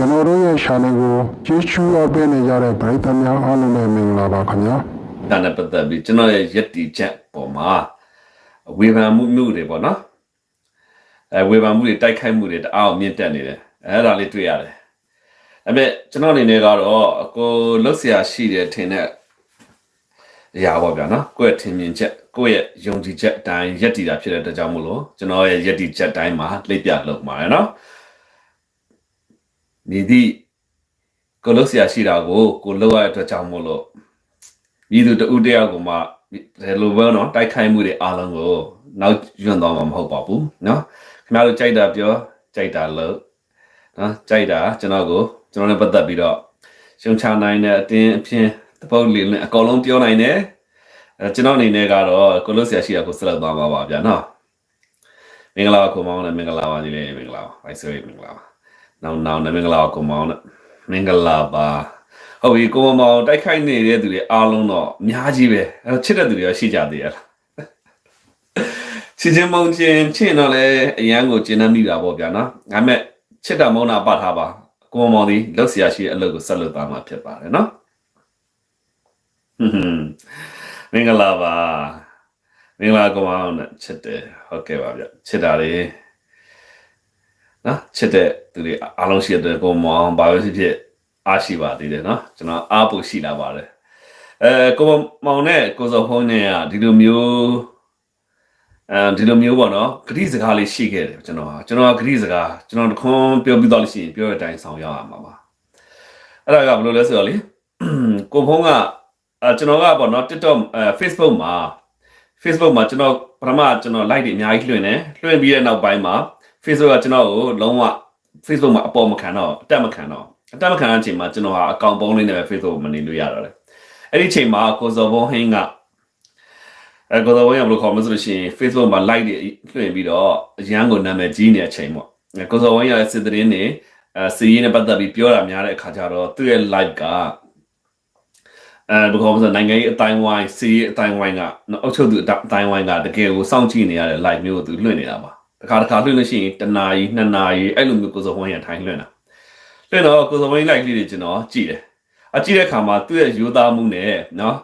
ကျွန်တော်တို့ရဲ့ channel ကိုကြည့်ရှုအားပေးနေကြတဲ့ပရိသတ်များအားလုံးပဲမင်္ဂလာပါခင်ဗျာဒါနဲ့ပတ်သက်ပြီးကျွန်တော်ရဲ့ယက်တီချက်ပေါ်မှာဝေဖန်မှုမှုတွေပေါ့နော်အဲဝေဖန်မှုတွေတိုက်ခိုက်မှုတွေတအားမြင့်တက်နေတယ်အဲ့ဒါလေးတွေ့ရတယ်အဲ့မဲ့ကျွန်တော်အနေနဲ့ကတော့ကိုလှုပ်ရှားရှိတယ်ထင်တဲ့အရာပေါ့ဗျာနော်ကိုယ့်ရဲ့ထင်မြင်ချက်ကိုယ့်ရဲ့ယုံကြည်ချက်အတိုင်းယက်တီတာဖြစ်တဲ့အတွက်ကြောင့်မို့လို့ကျွန်တော်ရဲ့ယက်တီချက်တိုင်းမှာလှိပ်ပြလုပ်မှာရယ်နော် နေသည့်ကိုလို့ဆရာရှိတာကိုကိုလောက်ရတဲ့အတွက်ကြောင့်မို့လို့မိသူတဦးတယောက်ကမှဒီလိုပဲနော်တိုက်ခိုက်မှုတွေအားလုံးကိုနောက်ညွန့်သွားမှာမဟုတ်ပါဘူးနော်ခင်ဗျားတို့ကြိုက်တာပြောကြိုက်တာလို့နော်ကြိုက်တာကျွန်တော်ကိုကျွန်တော်နဲ့ပတ်သက်ပြီးတော့ရှုံချနိုင်တဲ့အတင်းအဖြစ်တပုတ်လေးနဲ့အကောင်လုံးပြောနိုင်တယ်အဲကျွန်တော်အနေနဲ့ကတော့ကိုလို့ဆရာရှိတာကိုဆက်လုပ်သွားမှာပါဗျာနော်မင်္ဂလာကိုမောင်းနဲ့မင်္ဂလာပါညီလေးမင်္ဂလာပါဘိုက်ဆွေမင်္ဂလာပါ နောင်နောင်နဲ့မင်္ဂလာကိုမောင်းနဲ့မင်္ဂလာပါဟုတ်ပြီကိုမောင်တိုက်ခိုက်နေတဲ့သူတွေအားလုံးတော့အများကြီးပဲအဲချစ်တဲ့သူတွေရောရှိကြသေးရလားချစ်ချင်းမုန်းချင်းချစ်တော့လေအရန်ကိုကျဉ်းနှမိတာပေါ့ဗျာနော်ဒါပေမဲ့ချစ်တာမုန်းတာပတ်ထားပါကိုမောင်ဒီလောက်ဆရာရှိတဲ့အလုပ်ကိုဆက်လုပ်သွားမှာဖြစ်ပါတယ်နော်ဟွန်းမင်္ဂလာပါမင်္ဂလာကိုမောင်နဲ့ချစ်တယ်ဟုတ်ကဲ့ပါဗျချစ်တာလေ နော်ချစ်တဲ့သူတွေအားလုံးရှိတဲ့ကိုမောင်ဘာလို့ဖြစ်ဖြစ်အားရှိပါသေးတယ်နော်ကျွန်တော်အားဖို့ရှိလာပါတယ်အဲကိုမောင်နဲ့ကိုစောဖုန်းနဲ့ကဒီလိုမျိုးအဲဒီလိုမျိုးပေါ့နော်ဂရိစကားလေးရှိခဲ့တယ်ကျွန်တော်ကျွန်တော်ဂရိစကားကျွန်တော်တခွန်းပြောပြီးတော့လို့ရှိရင်ပြောတဲ့အတိုင်းဆောင်ရအောင်ပါပါအဲ့ဒါကဘယ်လိုလဲဆိုတော့လေကိုဖုန်းကအဲကျွန်တော်ကပေါ့နော် TikTok အဲ Facebook မှာ Facebook မှာကျွန်တော်ပထမကျွန်တော် like တွေအများကြီးလွှင့်တယ်လွှင့်ပြီးတဲ့နောက်ပိုင်းမှာ Facebook ကကျွန်တော်ကိုလုံးဝ Facebook မှာအပေါ်မခံတော့အတက်မခံတော့အတက်မခံတဲ့အချိန်မှာကျွန်တော်ဟာအကောင့်ပုံးလေးနဲ့ပဲ Facebook မနေလို့ရတော့တယ်အဲ့ဒီအချိန်မှာကိုစောဘုံဟင်းကအဲကိုစောဘုံရဘယ်လိုခေါ်မလဲဆိုလို့ရှိရင် Facebook မှာ like တွေလွှင့်ပြီးတော့အရန်ကိုနာမည်ကြီးနေတဲ့အချိန်ပေါ့အဲကိုစောဘုံရရဲ့စစ်သတင်းတွေအဲစီးရင်နဲ့ပတ်သက်ပြီးပြောတာများတဲ့အခါကျတော့သူ့ရဲ့ like ကအဲဘယ်လိုခေါ်မလဲဆိုနိုင်ငံရေးအတိုင်းဝိုင်းစီးရေးအတိုင်းဝိုင်းကနော်အုပ်ချုပ်သူအတိုင်းဝိုင်းကတကယ်ကိုစောင့်ကြည့်နေရတဲ့ like မျိုးကိုသူလွှင့်နေတာပါ တခါတခါလွှင့်လို့ရှိရင်တနာရီနှစ်နာရီအဲ့လိုမျိုးကိုစောဘုံရထိုင်လွှင့်တာတဲ့တော့ကိုစမင်းလိုက်လေးတွေကျွန်တော်ကြည့်တယ်အကြည့်တဲ့အခါမှာသူ့ရဲ့ယူသားမှုနဲ့နော်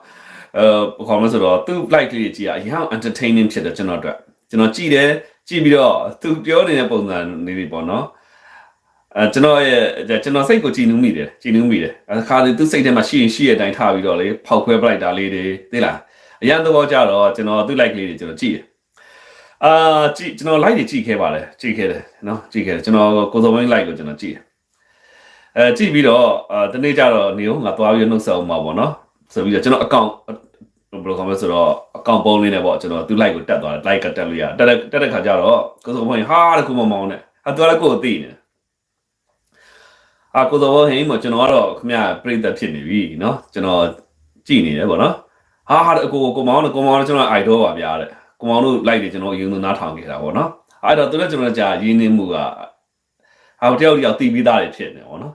အဲဘာမှမဆိုတော့သူ့ like လေးကြည့်ရအရင် entertaining ဖြစ်တယ်ကျွန်တော်အတွက်ကျွန်တော်ကြည့်တယ်ကြည့်ပြီးတော့သူပြောနေတဲ့ပုံစံလေးတွေပေါ့နော်အဲကျွန်တော်ရဲ့ကျွန်တော်စိတ်ကိုကြည်နူးမိတယ်ကြည်နူးမိတယ်အခါဒီသူ့စိတ်ထဲမှာရှိရင်ရှိတဲ့အတိုင်းထားပြီးတော့လေဖောက်ခွဲပလိုက်တာလေးတွေသိလားအရင်တော့ကြတော့ကျွန်တော်သူ့ like လေးတွေကျွန်တော်ကြည့်တယ် အာကြည့်ကျွန်တော် live တွေကြည့်ခဲ့ပါတယ်ကြည့်ခဲ့တယ်နော်ကြည့်ခဲ့တယ်ကျွန်တော်ကိုစုံဝင်း live ကိုကျွန်တော်ကြည့်တယ်အဲကြည့်ပြီးတော့အဲတနေ့ကျတော့နေဦးငါသွားပြီးနှုတ်ဆက်အောင်မှာပေါ့နော်ဆိုပြီးတော့ကျွန်တော်အကောင့်ဘယ်လိုခေါ်မလဲဆိုတော့အကောင့်ပုံးလေးနဲ့ပေါ့ကျွန်တော်သူ live ကိုတက်သွားတယ် live ကတက်လို့ရတက်တက်တဲ့ခါကျတော့ကိုစုံဝင်းဟာတကူမမောင်းနဲ့အသွားလည်းကိုအသိနေတယ်အာကိုစုံဝင်းဟင်းမကျွန်တော်ကတော့ခမရပြိသက်ဖြစ်နေပြီနော်ကျွန်တော်ကြည့်နေတယ်ပေါ့နော်ဟာဟာအကိုကိုမောင်းနဲ့ကိုမောင်းနဲ့ကျွန်တော်အိုက်တော့ပါဗျာတဲ့ ကိုမောင်းတို့ like တွေကျွန်တော်အရင်ကနားထောင်ခဲ့တာပေါ့နော်အဲ့တော့သူလည်းကျွန်တော်ကြာရင်းနှီးမှုကဟာတယောက်တယောက်တည်ပြီးသားတွေဖြစ်နေပေါ့နော်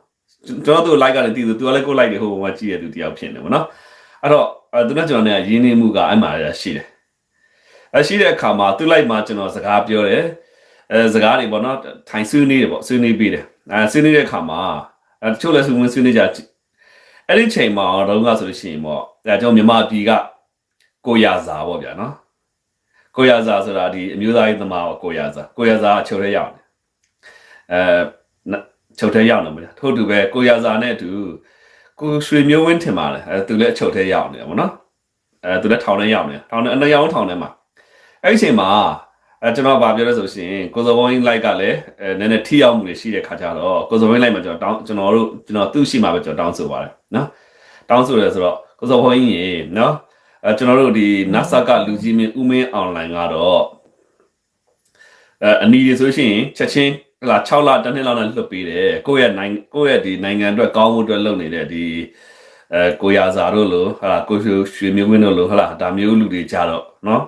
ကျွန်တော်တို့ like ကလည်းတည်သူသူကလည်းကို like တွေဟိုဘုံမှာကြည့်ရသူတယောက်ဖြစ်နေပါတော့အဲ့တော့အဲသူနဲ့ကျွန်တော်နဲ့ရင်းနှီးမှုကအဲ့မှာရှိတယ်အဲရှိတဲ့အခါမှာသူ like မှာကျွန်တော်စကားပြောတယ်အဲစကားတွေပေါ့နော်ထိုင်ဆွေးနွေးတယ်ပေါ့ဆွေးနွေးပြီးတယ်အဲဆွေးနွေးတဲ့အခါမှာအဲတချို့လည်းဆွေးနွေးဆွေးနွေးကြအဲ့ဒီချိန်မှာတော့ကဆိုလို့ရှိရင်ပေါ့အဲကျွန်တော်မြန်မာပြည်ကကိုရစာပေါ့ဗျာနော် ကိုရစာဆိုတာဒီအမျိုးသားရေးသမားပေါ့ကိုရစာကိုရစာအချိုရဲရောက်တယ်အဲချုပ်ထဲရောက်နေမှာထို့တူပဲကိုရစာနဲ့အတူကိုရွှေမျိုးဝင်းထင်ပါလေအဲသူလည်းအချုပ်ထဲရောက်နေတယ်ဗောနော်အဲသူလည်းထောင်ထဲရောက်နေထောင်ထဲအနရောင်းထောင်ထဲမှာအဲ့ဒီအချိန်မှာအဲကျွန်တော်ဗာပြောလဲဆိုရှင်ကိုစောဘုံင်းလိုက်ကလည်းအဲနည်းနည်းထိရောက်မှုတွေရှိတဲ့ခါကျတော့ကိုစောဘုံင်းလိုက်မှာကျွန်တော်တောင်းကျွန်တော်တို့ကျွန်တော်သူ့ရှိမှာပဲကျွန်တော်တောင်းဆိုပါတယ်နော်တောင်းဆိုတယ်ဆိုတော့ကိုစောဘုံင်းရေနော် အဲကျွန်တော်တို့ဒီ NASA ကလူကြီးမင်းဦးမင်းအွန်လိုင်းကတော့အဲအနီးဆိုရှင်ချက်ချင်းဟလာ6လတစ်နှစ်လောက်နဲ့လွတ်ပေးတယ်ကိုယ့်ရဲ့နိုင်ကိုယ့်ရဲ့ဒီနိုင်ငံအတွက်ကောင်းမှုအတွက်လုပ်နေတဲ့ဒီအဲကိုရစာတို့လို့ဟာကိုရွှေရွှေမျိုးမင်းတို့လို့ဟာဒါမျိုးလူတွေကြတော့เนาะ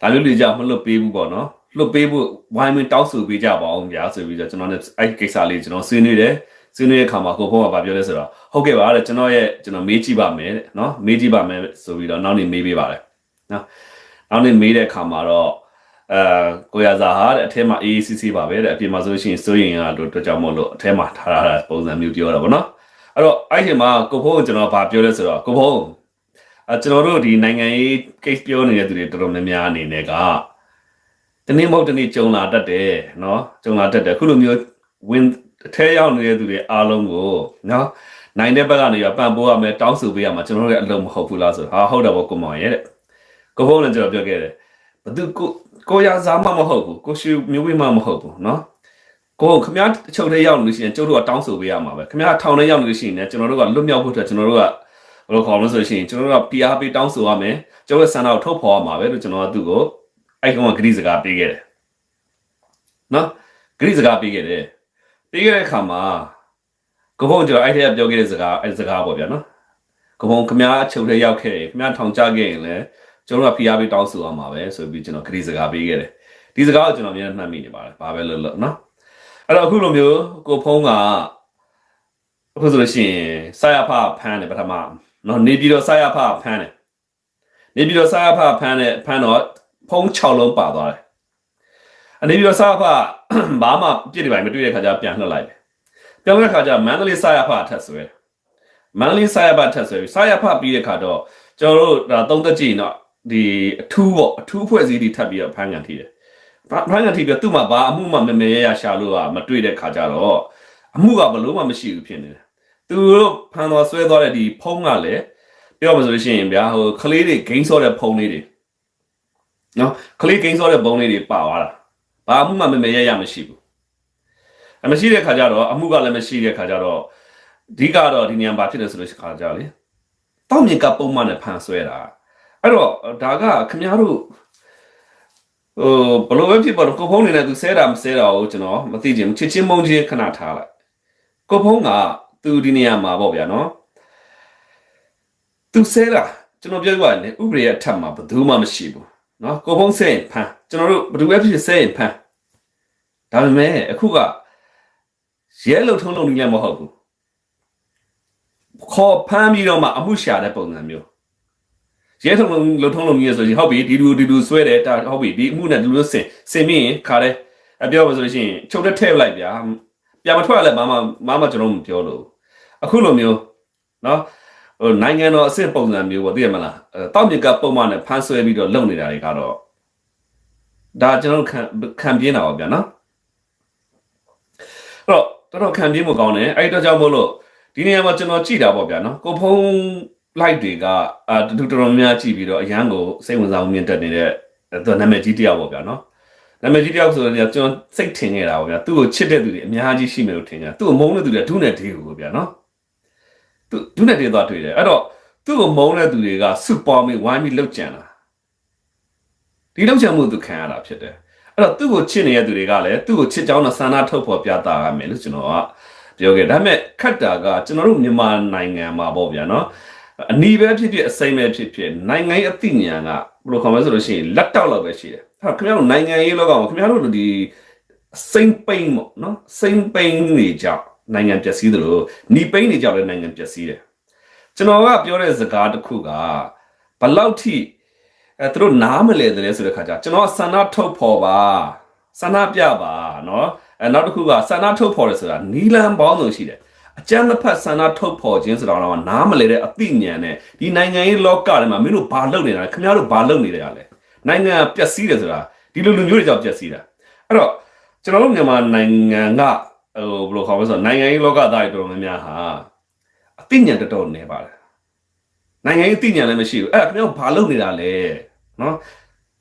ဒါမျိုးလူကြမလွတ်ပေးဘူးပေါ့เนาะ လွတ်ပေးဖို့ဝိုင်းမင်းတောက်ဆူပေးကြပါအောင်ဗျာဆိုပြီးတော့ကျွန်တော်နဲ့အဲ့ကိစ္စလေးကျွန်တော်ဆွေးနွေးတယ်ဆွေးနွေးတဲ့အခါမှာကိုဖုန်းကပြောလဲဆိုတော့ဟုတ်ကဲ့ပါတဲ့ကျွန်တော်ရဲ့ကျွန်တော်မေးကြည့်ပါမယ်တဲ့နော်မေးကြည့်ပါမယ်ဆိုပြီးတော့နောက်နေ့မေးပေးပါတယ်နော်နောက်နေ့မေးတဲ့အခါမှာတော့အဲကိုရစာဟာတဲ့အထဲမှာ AACC ပါပဲတဲ့အပြင်မှာဆိုလို့ရှိရင်စိုးရင်ကတို့တော့ကြောင့်မလို့အထဲမှာထားတာပုံစံမျိုးပြောတာပေါ့နော်အဲ့တော့အဲ့ဒီမှာကိုဖုန်းကကျွန်တော်ဗာပြောလဲဆိုတော့ကိုဖုန်းအဲကျွန်တော်တို့ဒီနိုင်ငံရေး case ပြောနေတဲ့သူတွေတော်တော်များများအနေနဲ့က တနေ့မဟုတ်တနေ့ကြုံလာတတ်တယ်နော်ကြုံလာတတ်တယ်အခုလိုမျိုးဝင်အထဲရောက်နေတဲ့သူတွေအားလုံးကိုနော်နိုင်တဲ့ဘက်ကနေရပံ့ပိုးရမယ်တောင်းဆိုပေးရမှာကျွန်တော်တို့ရဲ့အလုံးမဟုတ်ဘူးလားဆိုဟာဟုတ်တယ်ပေါ့ကိုမောင်ရဲ့တဲ့ကိုဖုန်းလည်းကျွန်တော်ပြောခဲ့တယ်ဘသူကိုကိုရစားမှမဟုတ်ဘူးကိုရှိမျိုးဝေးမှမဟုတ်ဘူးနော်ကိုခမရအချုပ်ထဲရောက်လို့ရှိရင်ကျုပ်တို့ကတောင်းဆိုပေးရမှာပဲခမရထောင်ထဲရောက်လို့ရှိရင်လည်းကျွန်တော်တို့ကလွတ်မြောက်ဖို့အတွက်ကျွန်တော်တို့ကဘယ်လိုခေါ်မလဲဆိုလို့ရှိရင်ကျွန်တော်တို့က PR ပေးတောင်းဆိုရမယ်ကျုပ်ရဲ့ဆန္ဒကိုထုတ်ဖော်ရမှာပဲလို့ကျွန်တော်ကသူ့ကို အဲ့ကောင်ကဂရိစကားပေးခဲ့တယ်နော်ဂရိစကားပေးခဲ့တယ်ပေးခဲ့တဲ့အခါမှာကဘုံကျွန်တော်အဲ့ထက်ကပြောခဲ့တဲ့စကားအဲ့စကားပေါ့ဗျာနော်ကဘုံခမရအချုပ်ထဲရောက်ခဲ့ရင်ခမရထောင်ချခဲ့ရင်လည်းကျွန်တော်တို့က PR ပေးတောင်းဆိုရမှာပဲဆိုပြီးကျွန်တော်ဂရိစကားပေးခဲ့တယ်ဒီစကားကိုကျွန်တော်အများနဲ့မှတ်မိနေပါတယ်ဘာပဲလို့လို့နော်အဲ့တော့အခုလိုမျိုးကိုဖုံးကအခုဆိုလို့ရှိရင်စာရဖဖမ်းတယ်ပထမနော်နေပြီးတော့စာရဖဖမ်းတယ်နေပြီးတော့စာရဖဖမ်းတယ်ဖမ်းတော့ ဖုံး6လုံးပါသွားတယ်အနေပြီးတော့စာရဖဘာမှပြစ်တယ်ပိုင်းမတွေ့တဲ့ခါကျပြန်လှည့်လိုက်တယ်ပြောင်းတဲ့ခါကျမန္တလေးစာရဖထက်ဆွဲမန္တလေးစာရဖထက်ဆွဲပြီးစာရဖပြီးတဲ့ခါတော့ကျွန်တော်တို့ဒါသုံးသက်ကြည့်တော့ဒီအထူးပေါ့အထူးဖွဲ့စည်းတွေထပ်ပြီးတော့ဖမ်းကန်ထိတယ်ဖမ်းကန်ထိပြီးတော့သူ့မှာဘာအမှုမှမမေရရရှာလို့ကမတွေ့တဲ့ခါကျတော့အမှုကဘလို့မှမရှိဘူးဖြစ်နေတယ်သူတို့ဖမ်းသွားဆွဲသွားတဲ့ဒီဖုံးကလည်းပြောမှဆိုလို့ရှိရင်ဗျာဟိုကလေးတွေဂိမ်းဆော့တဲ့ဖုံးလေးတွေ နော်ကလေးဂိမ်းဆော့တဲ့ဘုံလေးတွေပါသွားတာဘာအမှုမှမမေရရမရှိဘူးအမရှိတဲ့ခါကျတော့အမှုကလည်းမရှိတဲ့ခါကျတော့အဓိကတော့ဒီနေရာမှာဖြစ်တယ်ဆိုလို့ခါကြလေတောက်မြင်ကပုံမှန်နဲ့ဖန်ဆွဲတာအဲ့တော့ဒါကခင်ဗျားတို့ဟိုဘလို့ပဲဖြစ်ပါတော့ကိုဖုံးနေနဲ့သူဆဲတာမဆဲတာကိုကျွန်တော်မသိချင်ဘူးချစ်ချင်းမုန်းချင်းခဏထားလိုက်ကိုဖုံးကသူဒီနေရာမှာပေါ့ဗျာနော်သူဆဲတာကျွန်တော်ပြောပြရတယ်ဥပဒေရဲ့အထက်မှာဘယ်သူမှမရှိဘူး နော်ကိုဖုံးဆဲရင်ဖန်ကျွန်တော်တို့ဘယ်သူပဲဖြစ်ဖြစ်ဆဲရင်ဖန်ဒါပေမဲ့အခုကရဲလုံထုံးလုံနေလည်းမဟုတ်ဘူးခေါ်ဖမ်းပြီးတော့မှအမှုရှာတဲ့ပုံစံမျိုးရဲထုံလုံလုံထုံးလုံနေရဆိုရင်ဟုတ်ပြီဒီလူဒီလူဆွဲတယ်ဒါဟုတ်ပြီဒီအမှုနဲ့ဒီလူစင်စင်ပြီးရင်ခါတယ်အပြောပါဆိုလို့ရှိရင်ချုပ်တဲ့ထဲလိုက်ဗျာပြန်မထွက်လဲမမမမကျွန်တော်မပြောလို့အခုလိုမျိုးနော် ဟိုနိုင်ငံတော်အဆင့်ပုံစံမျိုးပေါ့သိရမလားတောက်မြကပုံမှန်နဲ့ဖမ်းဆွဲပြီးတော့လုံနေတာတွေကတော့ဒါကျွန်တော်ခံခံပြင်းတာပါဗျာနော်အဲ့တော့တော်တော်ခံပြင်းမှုကောင်းတယ်အဲ့တော့ကြောင့်မို့လို့ဒီနေရာမှာကျွန်တော်ကြည်တာပေါ့ဗျာနော်ကိုဖုံးလိုက်တွေကအာတူတော်တော်များကြည့်ပြီးတော့အရန်ကိုစိတ်ဝင်စားမှုမြင့်တက်နေတဲ့သူနာမည်ကြီးတယောက်ပေါ့ဗျာနော်နာမည်ကြီးတယောက်ဆိုတော့ကျွန်တော်စိတ်ထင်နေတာပေါ့ဗျာသူ့ကိုချစ်တဲ့သူတွေအများကြီးရှိမယ်လို့ထင်ကြသူ့ကိုမုန်းတဲ့သူတွေဒုနဲ့ဒေးကိုဗျာနော် သူဒုနဲ့ဒေးသွားတွေ့တယ်အဲ့တော့သူ့ကိုမုန်းတဲ့သူတွေကစူပါမီဝိုင်းပြီးလှုပ်ကြံတာဒီလှုပ်ကြံမှုသူခံရတာဖြစ်တယ်အဲ့တော့သူ့ကိုချစ်နေတဲ့သူတွေကလည်းသူ့ကိုချစ်ကြောင်းနဲ့ဆန္ဒထုတ်ဖော်ပြသရမယ်လို့ကျွန်တော်ကပြောခဲ့ဒါပေမဲ့ခတ်တာကကျွန်တော်တို့မြန်မာနိုင်ငံမှာပေါ့ဗျာနော်အနီးပဲဖြစ်ဖြစ်အစိမ့်ပဲဖြစ်ဖြစ်နိုင်ငံရေးအသိဉာဏ်ကဘယ်လိုခေါ်မလဲဆိုလို့ရှိရင်လက်တောက်လောက်ပဲရှိတယ်ဟာခင်ဗျားတို့နိုင်ငံရေးလောကမှာခင်ဗျားတို့ဒီစိမ့်ပိန်ပေါ့နော်စိမ့်ပိန်နေကြ နိုင်ငံပျက်စီးတယ်လို့နီပိန်နေကြလည်းနိုင်ငံပျက်စီးတယ်ကျွန်တော်ကပြောတဲ့စကားတစ်ခုကဘလောက်ထိအဲသူတို့နားမလဲတယ်ဆိုတဲ့ခါကျကျွန်တော်ဆန္ဒထုတ်ဖော်ပါဆန္ဒပြပါနော်အဲနောက်တစ်ခုကဆန္ဒထုတ်ဖော်တယ်ဆိုတာနီလန်ပေါင်းလို့ရှိတယ်အကျန်းတစ်ဖက်ဆန္ဒထုတ်ဖော်ခြင်းဆိုတာတော့နားမလဲတဲ့အသိဉာဏ်နဲ့ဒီနိုင်ငံရေးလောကထဲမှာမင်းတို့ဘာလုပ်နေတာလဲခင်ဗျားတို့ဘာလုပ်နေတယ်လဲနိုင်ငံပျက်စီးတယ်ဆိုတာဒီလိုလူမျိုးတွေကြောင့်ပျက်စီးတာအဲ့တော့ကျွန်တော်တို့မြန်မာနိုင်ငံက ဟိုဘယ်လိုခေါ်မလဲဆိုတော့နိုင်ငံရေးလောကသားတွေတော်တော်များများဟာအသိဉာဏ်တော်တော်နေပါတယ်နိုင်ငံရေးအသိဉာဏ်လည်းမရှိဘူးအဲ့ဒါခင်ဗျားတို့ဘာလုပ်နေတာလဲနော်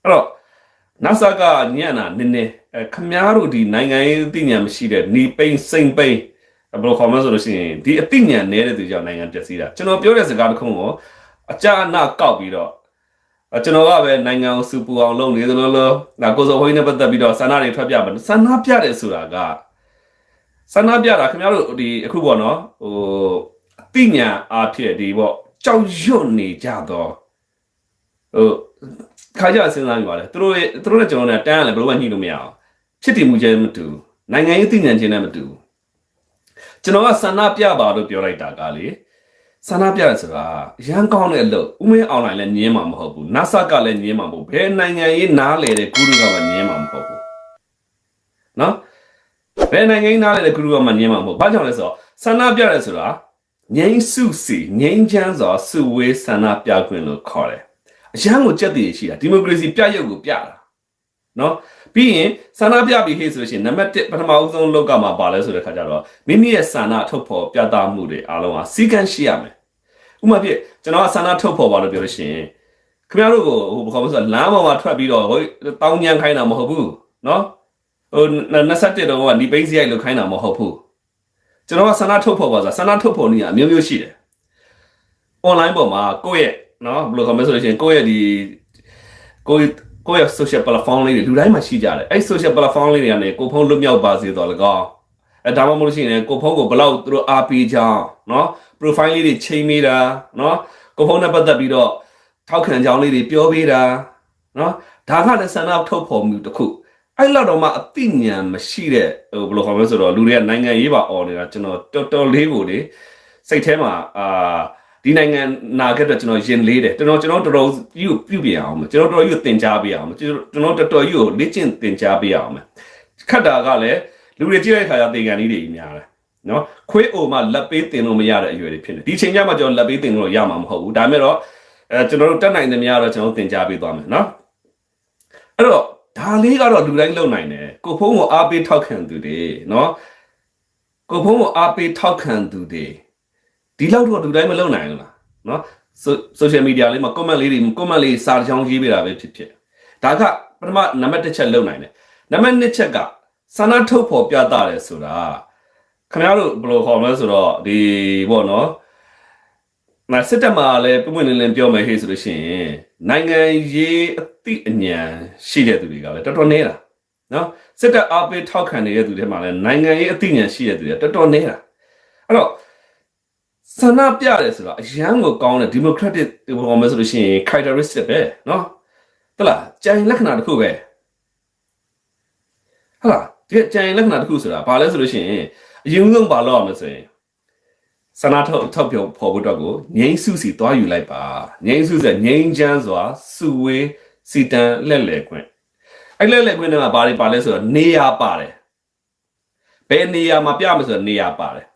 အဲ့တော့ NASA ကညံ့တာနည်းနည်းအဲခမားတို့ဒီနိုင်ငံရေးအသိဉာဏ်မရှိတဲ့နေပိန်စိန်ပိန်ဘယ်လိုခေါ်မလဲဆိုလို့ရှိရင်ဒီအသိဉာဏ်နည်းတဲ့သူကြောင့်နိုင်ငံပျက်စီးတာကျွန်တော်ပြောတဲ့စကားတစ်ခုကိုအကြအနကောက်ပြီးတော့ကျွန်တော်ကပဲနိုင်ငံကိုစူပူအောင်လုပ်နေသလိုလိုဒါကိုစောဟိုင်းနဲ့ပတ်သက်ပြီးတော့ဆန္ဒတွေထွက်ပြပါဆန္ဒပြတယ်ဆိုတာက ဆန္ဒပြတာခင်ဗျားတို့ဒီအခုပေါ့နော်ဟိုအသိဉာဏ်အားဖြင့်ဒီပေါ့ကြောက်ရွံ့နေကြတော့ဟိုခါကြစဉ်းစားကြပါလေသူတို့ရဲ့သူတို့နဲ့ကျွန်တော်နဲ့တန်းရတယ်ဘယ်လိုမှညှိလို့မရအောင်ဖြစ်တည်မှုချင်းမတူနိုင်ငံရေးသိဉာဏ်ချင်းနဲ့မတူကျွန်တော်ကဆန္ဒပြပါလို့ပြောလိုက်တာကလေဆန္ဒပြရဆိုတာရန်ကောင်းတဲ့အလုပ်ဥမင်းအွန်လိုင်းလည်းညင်းမှာမဟုတ်ဘူး NASA ကလည်းညင်းမှာမဟုတ်ဘူးဘယ်နိုင်ငံရေးနားလေတဲ့ဂုရုကမှညင်းမှာမဟုတ်ဘူးနော် ဘယ်နိုင်ငံရေးနားလေတဲ့ဂုရုကမှညင်းမှာမဟုတ်ဘူးဘာကြောင့်လဲဆိုတော့ဆန္ဒပြရဆိုတာငိမ့်စုစီငိမ့်ချမ်းစွာစုဝေးဆန္ဒပြခွင့်လို့ခေါ်တယ်အရန်ကိုကြက်တည်ရှိတာဒီမိုကရေစီပြရုပ်ကိုပြတာနော်ပြီးရင်ဆန္ဒပြပြီးဟေ့ဆိုလို့ရှိရင်နံပါတ်1ပထမဦးဆုံးလောက်ကမှာပါလဲဆိုတဲ့ခါကျတော့မိမိရဲ့ဆန္ဒထုတ်ဖော်ပြသမှုတွေအားလုံးဟာစီကံရှိရမယ်ဥပမာပြကျွန်တော်ကဆန္ဒထုတ်ဖော်ပါလို့ပြောလို့ရှိရင်ခင်ဗျားတို့ကိုဟိုဘာခေါ်မလဲဆိုတော့လမ်းပေါ်မှာထွက်ပြီးတော့ဟိုတောင်းညံခိုင်းတာမဟုတ်ဘူးနော် ဟို21တော့ကဒီပိန်းစရိုက်လောက်ခိုင်းတာမဟုတ်ဘူးကျွန်တော်ကဆန္ဒထုတ်ဖော်ပါဆိုတာဆန္ဒထုတ်ဖော်နည်းအမျိုးမျိုးရှိတယ် online ပေါ်မှာကိုယ့်ရဲ့နော်ဘယ်လိုခေါ်မလဲဆိုလို့ရှိရင်ကိုယ့်ရဲ့ဒီကိုယ့်ကိုယ့်ရဲ့ social platform လေးတွေလူတိုင်းမှာရှိကြတယ်အဲ့ social platform လေးတွေကနေကိုယ်ဖုန်းလွတ်မြောက်ပါစေတော့လကောင်းအဲဒါမှမဟုတ်လို့ရှိရင်ကိုယ်ဖုန်းကိုဘယ်လောက်သူတို့အားပေးကြအောင်နော် profile လေးတွေချိန်မိတာနော်ကိုယ်ဖုန်းနဲ့ပတ်သက်ပြီးတော့ထောက်ခံကြောင်းလေးတွေပြောပေးတာနော်ဒါကလည်းဆန္ဒထုတ်ဖော်မှုတစ်ခု အဲ့လောက်တော့မှအသိဉာဏ်မရှိတဲ့ဟိုဘယ်လိုခေါ်မလဲဆိုတော့လူတွေကနိုင်ငံရေးပါអော်နေတာကျွန်တော်တော်တော်လေးကိုလေစိတ်ထဲမှာအာဒီနိုင်ငံနာခဲ့တော့ကျွန်တော်ရင်လေးတယ်ကျွန်တော်ကျွန်တော်တော်တော်ကြီးကိုပြုပြင်အောင်မယ်ကျွန်တော်တော်ကြီးကိုသင်ကြားပေးအောင်မယ်ကျွန်တော်တော်တော်ကြီးကိုလေ့ကျင့်သင်ကြားပေးအောင်မယ်ခတ်တာကလည်းလူတွေကြည့်တဲ့အခါကျသင်္ကန်းလေးတွေများတယ်နော်ခွေးအိုမှလက်ပေးတင်လို့မရတဲ့အရွယ်တွေဖြစ်နေဒီချိန်ကျမှကျွန်တော်လက်ပေးတင်လို့ရမှာမဟုတ်ဘူးဒါပေမဲ့တော့အဲကျွန်တော်တို့တက်နိုင်တဲ့များတော့ကျွန်တော်သင်ကြားပေးသွားမယ်နော်အဲ့တော့ ဒါလေးကတော့လူတိုင်းလုံနိုင်တယ်ကိုဖုံးကိုအားပေးထောက်ခံသူတွေနော်ကိုဖုံးကိုအားပေးထောက်ခံသူတွေဒီလောက်တော့လူတိုင်းမလုံနိုင်ဘူးလားနော် social media လေးမှာ comment လေးတွေ comment လေးစာတစ်ချောင်းရေးပေးတာပဲဖြစ်ဖြစ်ဒါကပထမနံပါတ်တစ်ချက်လုံနိုင်တယ်နံပါတ်နှစ်ချက်ကစာနာထုတ်ဖော်ပြတာတယ်ဆိုတာခင်ဗျားတို့ဘယ်လိုခေါ်မလဲဆိုတော့ဒီပေါ့နော် မစစ်တပ်မှာလည်းပုံမှန်လင်းလင်းပြောမယ်ဟေ့ဆိုလို့ရှိရင်နိုင်ငံရေးအသိအဉာဏ်ရှိတဲ့သူတွေကလည်းတော်တော်နေတာနော်စစ်တပ်အားပေးထောက်ခံနေတဲ့သူတွေမှာလည်းနိုင်ငံရေးအသိဉာဏ်ရှိတဲ့သူတွေတော်တော်နေတာအဲ့တော့ဆန္ဒပြတယ်ဆိုတာအရန်ကိုကောင်းတဲ့ democratic ဘယ်လိုမှဆိုလို့ရှိရင် characteristic ပဲနော်တလားကြိုင်လက္ခဏာတစ်ခုပဲဟုတ်လားဒီကြိုင်လက္ခဏာတစ်ခုဆိုတာဘာလဲဆိုလို့ရှိရင်အရင်ဆုံးဘာလို့ရမလဲဆိုရင် ဆန္ဒထုတ်ထုတ်ပြောပေါ်ဖို့အတွက်ကိုငိမ့်စုစီသွားယူလိုက်ပါငိမ့်စုဆိုငိမ့်ချမ်းစွာစုဝေးစီတန်လက်လဲခွင့်အဲ့လက်လဲခွင့်တွေကဘာတွေပါလဲဆိုတော့နေရာပါတယ်ဘယ်နေရာမှာပြမယ်ဆိုတော့နေရာပါတယ်